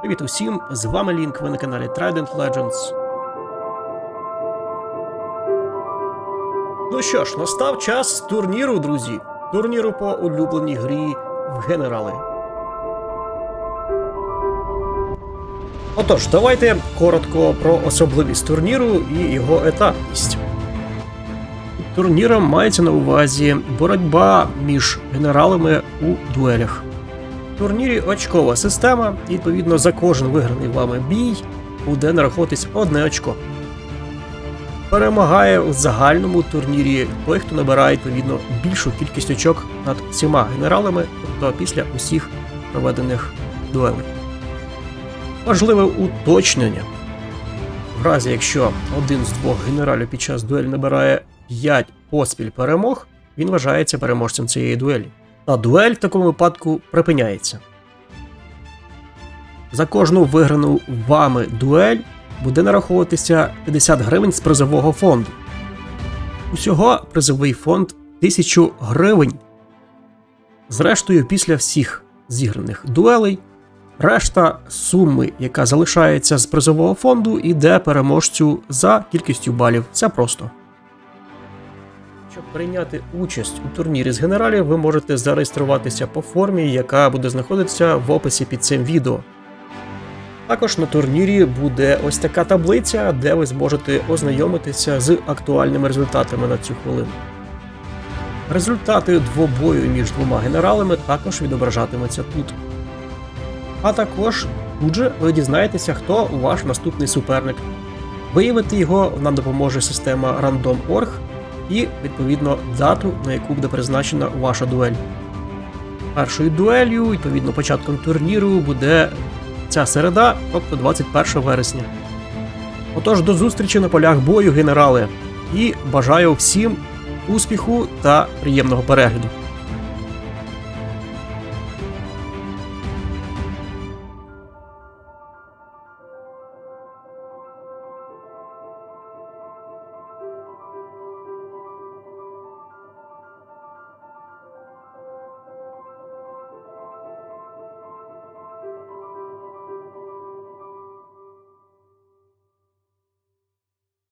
Привіт усім! З вами Лінк, ви на каналі Trident Legends. Ну що ж, настав час турніру, друзі. Турніру по улюбленій грі в генерали. Отож, давайте коротко про особливість турніру і його етапність. Турніром мається на увазі боротьба між генералами у дуелях. В турнірі очкова система, і відповідно за кожен виграний вами бій буде нараховуватись одне очко. Перемагає у загальному турнірі той, хто набирає відповідно більшу кількість очок над всіма генералами, тобто після усіх проведених дуелей. Важливе уточнення. В разі, якщо один з двох генералів під час дуелі набирає 5 поспіль перемог, він вважається переможцем цієї дуелі. А дуель в такому випадку припиняється. За кожну виграну вами дуель буде нараховуватися 50 гривень з призового фонду. Усього призовий фонд 1000 гривень. Зрештою, після всіх зіграних дуелей, решта суми, яка залишається з призового фонду, іде переможцю за кількістю балів. Це просто. Щоб прийняти участь у турнірі з генералів, ви можете зареєструватися по формі, яка буде знаходитися в описі під цим відео. Також на турнірі буде ось така таблиця, де ви зможете ознайомитися з актуальними результатами на цю хвилину. Результати двобою між двома генералами також відображатимуться тут. А також тут же ви дізнаєтеся, хто ваш наступний суперник. Виявити його нам допоможе система Random.org і, відповідно, дату, на яку буде призначена ваша дуель. Першою дуелью, відповідно, початком турніру буде ця середа, тобто 21 вересня. Отож, до зустрічі на полях бою, генерали, і бажаю всім успіху та приємного перегляду.